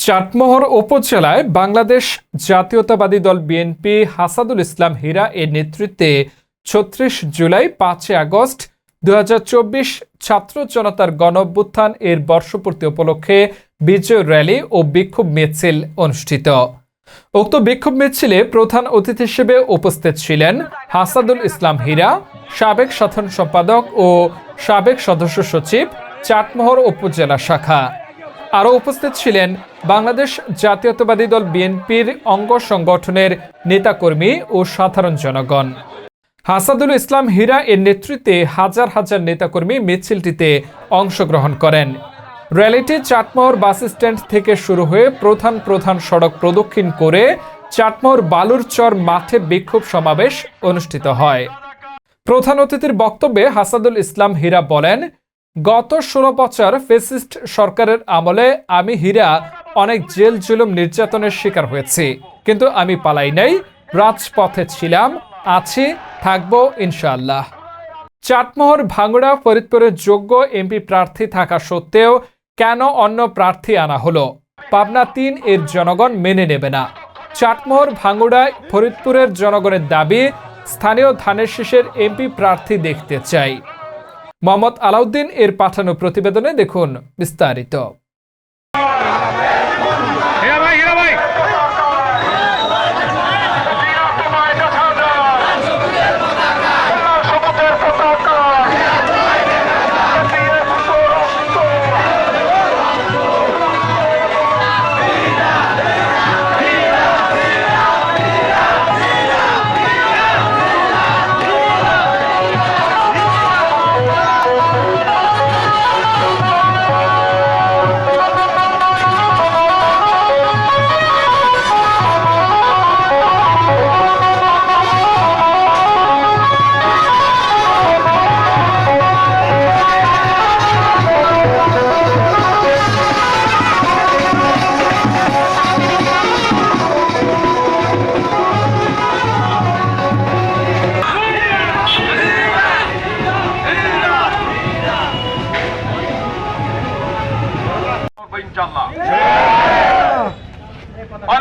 চাটমোহর উপজেলায় বাংলাদেশ জাতীয়তাবাদী দল বিএনপি হাসাদুল ইসলাম হীরা এর নেতৃত্বে ছত্রিশ জুলাই পাঁচই আগস্ট দুহাজার চব্বিশ ছাত্র জনতার গণ অভ্যুত্থান এর বর্ষপূর্তি উপলক্ষে বিজয় র্যালি ও বিক্ষোভ মিছিল অনুষ্ঠিত। উক্ত বিক্ষোভ মিছিলে প্রধান অতিথি হিসেবে উপস্থিত ছিলেন হাসাদুল ইসলাম হীরা, সাবেক সাধারণ সম্পাদক ও সাবেক সদস্য সচিব, চাটমোহর উপজেলা শাখা। আরও উপস্থিত ছিলেন বাংলাদেশ জাতীয়তাবাদী দল বিএনপির অঙ্গ সংগঠনের নেতাকর্মী ও সাধারণ জনগণ। হাসাদুল ইসলাম হীরা এর নেতৃত্বে হাজার হাজার নেতাকর্মী মিছিলটিতে অংশগ্রহণ করেন। র্যালিটি চাটমোহর বাস স্ট্যান্ড থেকে শুরু হয়ে প্রধান প্রধান সড়ক প্রদক্ষিণ করে চাটমোহর বালুরচর মাঠে বিক্ষোভ সমাবেশ অনুষ্ঠিত হয়। প্রধান অতিথির বক্তব্যে হাসাদুল ইসলাম হীরা বলেন গত ষোলো বছর ফেসিস্ট সরকারের আমলে আমি হীরা অনেক জেল জুলুম নির্যাতনের শিকার হয়েছি। কিন্তু আমি পালাই নাই, রাজপথে ছিলাম, আছি, থাকব ইনশাআল্লাহ। চাটমোহর, ভাঙ্গুড়া ফরিদপুরের যোগ্য এমপি প্রার্থী থাকা সত্ত্বেও কেন অন্য প্রার্থী আনা হলো? পাবনা তিন এর জনগণ মেনে নেবে না। চাটমোহর ভাঙ্গুড়ায় ফরিদপুরের জনগণের দাবি, স্থানীয় ধানের শীষের এমপি প্রার্থী দেখতে চাই। মোহাম্মদ আলাউদ্দিন এর পাঠানো প্রতিবেদনে দেখুন বিস্তারিত।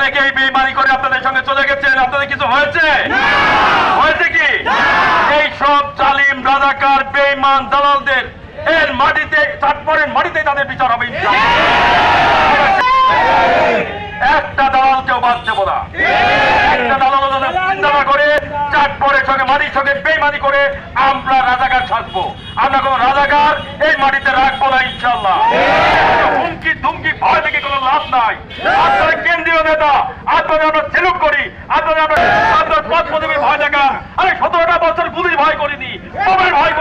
অনেকেই বেইমানি করে আপনাদের সঙ্গে চলে গেছেন। আপনাদের কিছু হয়েছে? হয়েছে কি? এই সব জালিম রাজাকার বেইমান দালালদের এর মাটিতে তারপরের মাটিতে তাদের বিচার হবে। একটা দালালকেও বাদ দেবো না। একটা দালাল চিন্তা করে চাটপরের সঙ্গে মাটির সঙ্গে বেইমানি করে আমরা রাজাকার ছাড়বো আমরা কোন রাজাকার এই মাটিতে রাখব না ইনশাল্লাহ হুমকি ধুমকি ভয় থেকে কোনো লাভ নাই। নেতা আপনাদের আমরা সেলুট করি আপনাদের আমরা পথ পদবীর ভয় দেখা। আমি সতেরোটা বছর গুলির ভয় করিনি ভয়